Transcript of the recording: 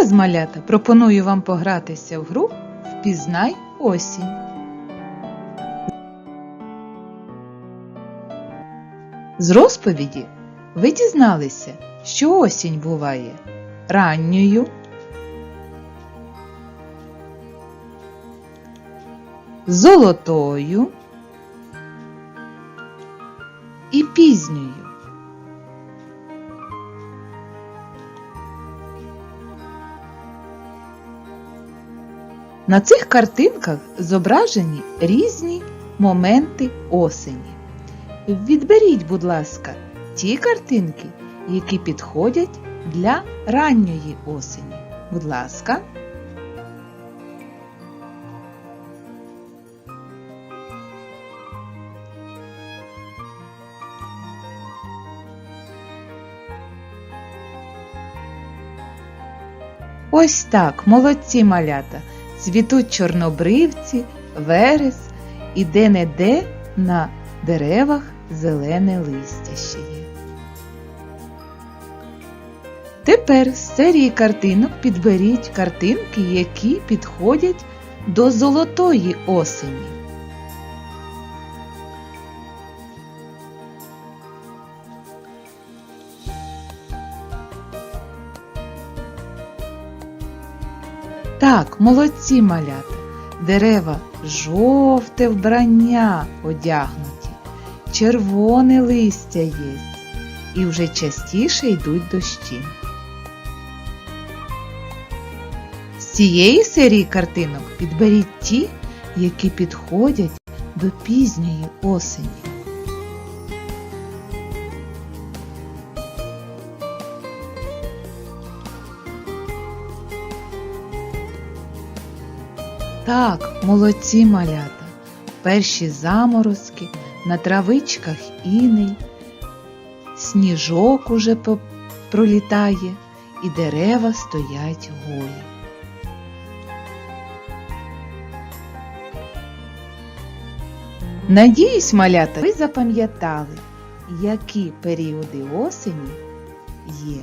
зараз, малята, пропоную вам погратися в гру Впізнай осінь. З розповіді ви дізналися, що осінь буває ранньою, золотою і пізньою. На цих картинках зображені різні моменти осені. Відберіть, будь ласка, ті картинки, які підходять для ранньої осені. Будь ласка. Ось так, молодці малята, цвітуть чорнобривці, верес і де-не-де на деревах зелене листя ще є. Тепер з серії картинок підберіть картинки, які підходять до золотої осені. Так, молодці малята, дерева жовте вбрання одягнуті, червоне листя є, і вже частіше йдуть дощі. З цієї серії картинок підберіть ті, які підходять до пізньої осені. Так, молодці малята, перші заморозки, на травичках іней, сніжок уже пролітає, і дерева стоять голі. Надіюсь, малята, ви запам'ятали, які періоди осені є